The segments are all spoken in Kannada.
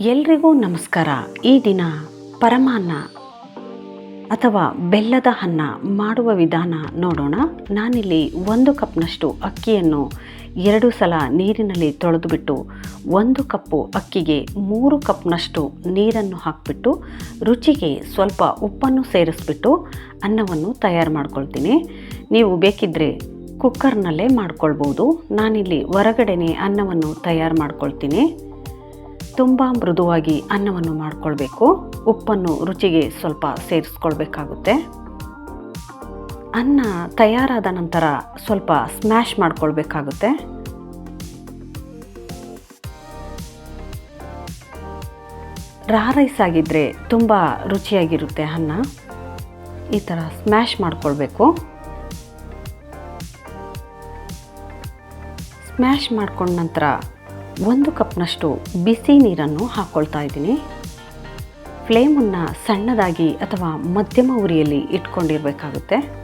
ಎಲ್ರಿಗೂ ನಮಸ್ಕಾರ. ಈ ದಿನ ಪರಮಾನ್ನ ಅಥವಾ ಬೆಲ್ಲದ ಅನ್ನ ಮಾಡುವ ವಿಧಾನ ನೋಡೋಣ. ನಾನಿಲ್ಲಿ ಒಂದು ಕಪ್ನಷ್ಟು ಅಕ್ಕಿಯನ್ನು ಎರಡು ಸಲ ನೀರಿನಲ್ಲಿ ತೊಳೆದುಬಿಟ್ಟು ಒಂದು ಕಪ್ಪು ಅಕ್ಕಿಗೆ ಮೂರು ಕಪ್ನಷ್ಟು ನೀರನ್ನು ಹಾಕಿಬಿಟ್ಟು ರುಚಿಗೆ ಸ್ವಲ್ಪ ಉಪ್ಪನ್ನು ಸೇರಿಸ್ಬಿಟ್ಟು ಅನ್ನವನ್ನು ತಯಾರು ಮಾಡ್ಕೊಳ್ತೀನಿ. ನೀವು ಬೇಕಿದ್ದರೆ ಕುಕ್ಕರ್ನಲ್ಲೇ ಮಾಡ್ಕೊಳ್ಬೋದು. ನಾನಿಲ್ಲಿ ಹೊರಗಡೆನೆ ಅನ್ನವನ್ನು ತಯಾರು ಮಾಡ್ಕೊಳ್ತೀನಿ. ತುಂಬ ಮೃದುವಾಗಿ ಅನ್ನವನ್ನು ಮಾಡಿಕೊಳ್ಬೇಕು. ಉಪ್ಪನ್ನು ರುಚಿಗೆ ಸ್ವಲ್ಪ ಸೇರಿಸ್ಕೊಳ್ಬೇಕಾಗುತ್ತೆ. ಅನ್ನ ತಯಾರಾದ ನಂತರ ಸ್ವಲ್ಪ ಸ್ಮ್ಯಾಶ್ ಮಾಡಿಕೊಳ್ಬೇಕಾಗುತ್ತೆ. ರಾ ರೈಸ್ ಆಗಿದ್ದರೆ ತುಂಬ ರುಚಿಯಾಗಿರುತ್ತೆ ಅನ್ನ. ಈ ಥರ ಸ್ಮ್ಯಾಶ್ ಮಾಡಿಕೊಳ್ಬೇಕು. ಸ್ಮ್ಯಾಶ್ ಮಾಡ್ಕೊಂಡ ನಂತರ ಒಂದು ಕಪ್ನಷ್ಟು ಬಿಸಿ ನೀರನ್ನು ಹಾಕ್ಕೊಳ್ತಾ ಇದ್ದೀನಿ. ಫ್ಲೇಮನ್ನು ಸಣ್ಣದಾಗಿ ಅಥವಾ ಮಧ್ಯಮ ಉರಿಯಲ್ಲಿ ಇಟ್ಕೊಂಡಿರಬೇಕಾಗುತ್ತೆ.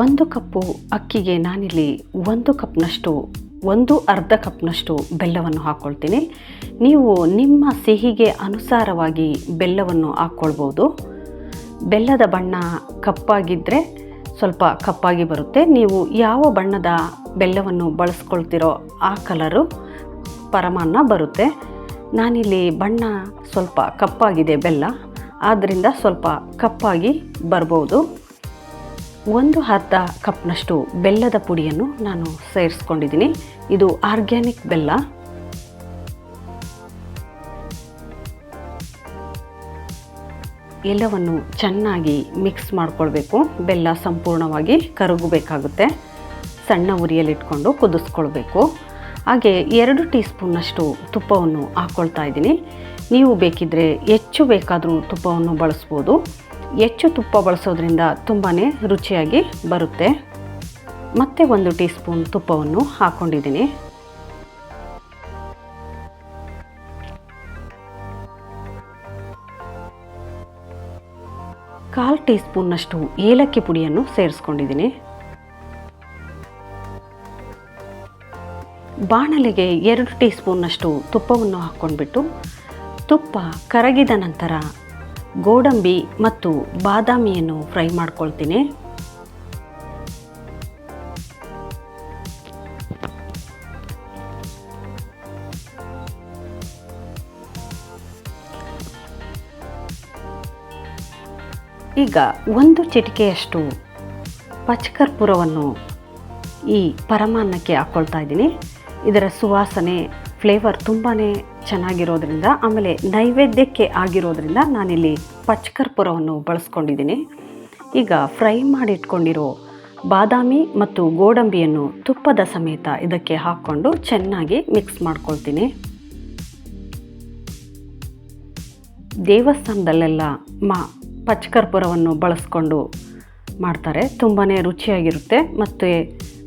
ಒಂದು ಕಪ್ಪು ಅಕ್ಕಿಗೆ ನಾನಿಲ್ಲಿ ಒಂದು ಕಪ್ನಷ್ಟು, ಒಂದು ಅರ್ಧ ಕಪ್ನಷ್ಟು ಬೆಲ್ಲವನ್ನು ಹಾಕ್ಕೊಳ್ತೀನಿ ನೀವು ನಿಮ್ಮ ಸಿಹಿಗೆ ಅನುಸಾರವಾಗಿ ಬೆಲ್ಲವನ್ನು ಹಾಕ್ಕೊಳ್ಬೋದು ಬೆಲ್ಲದ ಬಣ್ಣ ಕಪ್ಪಾಗಿದ್ದರೆ ಸ್ವಲ್ಪ ಕಪ್ಪಾಗಿ ಬರುತ್ತೆ. ನೀವು ಯಾವ ಬಣ್ಣದ ಬೆಲ್ಲವನ್ನು ಬಳಸ್ಕೊಳ್ತಿರೋ ಆ ಕಲರು ಪರಮಾನ್ನ ಬರುತ್ತೆ. ನಾನಿಲ್ಲಿ ಬಣ್ಣ ಸ್ವಲ್ಪ ಕಪ್ಪಾಗಿದೆ ಬೆಲ್ಲ. ಆದ್ದರಿಂದ ಸ್ವಲ್ಪ ಕಪ್ಪಾಗಿ ಬರ್ಬೋದು. ಒಂದು ಅರ್ಧ ಕಪ್ನಷ್ಟು ಬೆಲ್ಲದ ಪುಡಿಯನ್ನು ನಾನು ಸೇರಿಸ್ಕೊಂಡಿದ್ದೀನಿ. ಇದು ಆರ್ಗ್ಯಾನಿಕ್ ಬೆಲ್ಲ. ಎಲ್ಲವನ್ನು ಚೆನ್ನಾಗಿ ಮಿಕ್ಸ್ ಮಾಡ್ಕೊಳ್ಬೇಕು. ಬೆಲ್ಲ ಸಂಪೂರ್ಣವಾಗಿ ಕರಗಬೇಕಾಗುತ್ತೆ. ಸಣ್ಣ ಉರಿಯಲ್ಲಿಟ್ಕೊಂಡು ಕುದಿಸ್ಕೊಳ್ಬೇಕು. ಹಾಗೆ ಎರಡು ಟೀ ಸ್ಪೂನ್ನಷ್ಟು ತುಪ್ಪವನ್ನು ಹಾಕ್ಕೊಳ್ತಾ ಇದ್ದೀನಿ. ನೀವು ಬೇಕಿದ್ದರೆ ಹೆಚ್ಚು ಬೇಕಾದರೂ ತುಪ್ಪವನ್ನು ಬಳಸ್ಬೋದು. ಹೆಚ್ಚು ತುಪ್ಪ ಬಳಸೋದ್ರಿಂದ ತುಂಬಾ ರುಚಿಯಾಗಿ ಬರುತ್ತೆ. ಮತ್ತೆ ಒಂದು ಟೀ ಸ್ಪೂನ್ ತುಪ್ಪವನ್ನು ಹಾಕ್ಕೊಂಡಿದ್ದೀನಿ ಕಾಲು ಟೀ ಸ್ಪೂನ್ನಷ್ಟು ಏಲಕ್ಕಿ ಪುಡಿಯನ್ನು ಸೇರಿಸ್ಕೊಂಡಿದ್ದೀನಿ. ಬಾಣಲೆಗೆ ಎರಡು ಟೀ ಸ್ಪೂನ್ನಷ್ಟು ತುಪ್ಪವನ್ನು ಹಾಕ್ಕೊಂಡ್ಬಿಟ್ಟು ತುಪ್ಪ ಕರಗಿದ ನಂತರ ಗೋಡಂಬಿ ಮತ್ತು ಬಾದಾಮಿಯನ್ನು ಫ್ರೈ ಮಾಡ್ಕೊಳ್ತೀನಿ. ಈಗ ಒಂದು ಚಿಟಿಕೆಯಷ್ಟು ಪಚ್ಕರ್ಪುರವನ್ನು ಈ ಪರಮಾನ್ನಕ್ಕೆ ಹಾಕ್ಕೊಳ್ತಾ ಇದ್ದೀನಿ. ಇದರ ಸುವಾಸನೆ ಫ್ಲೇವರ್ ತುಂಬಾ ಚೆನ್ನಾಗಿರೋದ್ರಿಂದ, ಆಮೇಲೆ ನೈವೇದ್ಯಕ್ಕೆ ಆಗಿರೋದ್ರಿಂದ ನಾನಿಲ್ಲಿ ಪಚ್ಕರ್ಪುರವನ್ನು ಬಳಸ್ಕೊಂಡಿದ್ದೀನಿ. ಈಗ ಫ್ರೈ ಮಾಡಿಟ್ಕೊಂಡಿರೋ ಬಾದಾಮಿ ಮತ್ತು ಗೋಡಂಬಿಯನ್ನು ತುಪ್ಪದ ಸಮೇತ ಇದಕ್ಕೆ ಹಾಕ್ಕೊಂಡು ಚೆನ್ನಾಗಿ ಮಿಕ್ಸ್ ಮಾಡ್ಕೊಳ್ತೀನಿ. ದೇವಸ್ಥಾನದಲ್ಲೆಲ್ಲ ಮಾ ಪಚ್ಕರ್ಪುರವನ್ನು ಬಳಸ್ಕೊಂಡು ಮಾಡ್ತಾರೆ. ತುಂಬಾ ರುಚಿಯಾಗಿರುತ್ತೆ ಮತ್ತು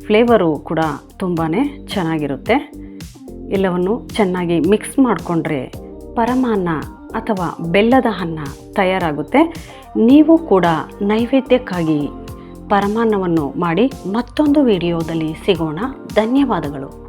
ಫ್ಲೇವರು ಕೂಡ ತುಂಬಾ ಚೆನ್ನಾಗಿರುತ್ತೆ. ಎಲ್ಲವನ್ನು ಚೆನ್ನಾಗಿ ಮಿಕ್ಸ್ ಮಾಡಿಕೊಂಡ್ರೆ ಪರಮಾನ್ನ ಅಥವಾ ಬೆಲ್ಲದ ಅನ್ನ ತಯಾರಾಗುತ್ತೆ. ನೀವು ಕೂಡ ನೈವೇದ್ಯಕ್ಕಾಗಿ ಪರಮಾನ್ನವನ್ನು ಮಾಡಿ ಮತ್ತೊಂದು ವಿಡಿಯೋದಲ್ಲಿ ಸಿಗೋಣ. ಧನ್ಯವಾದಗಳು.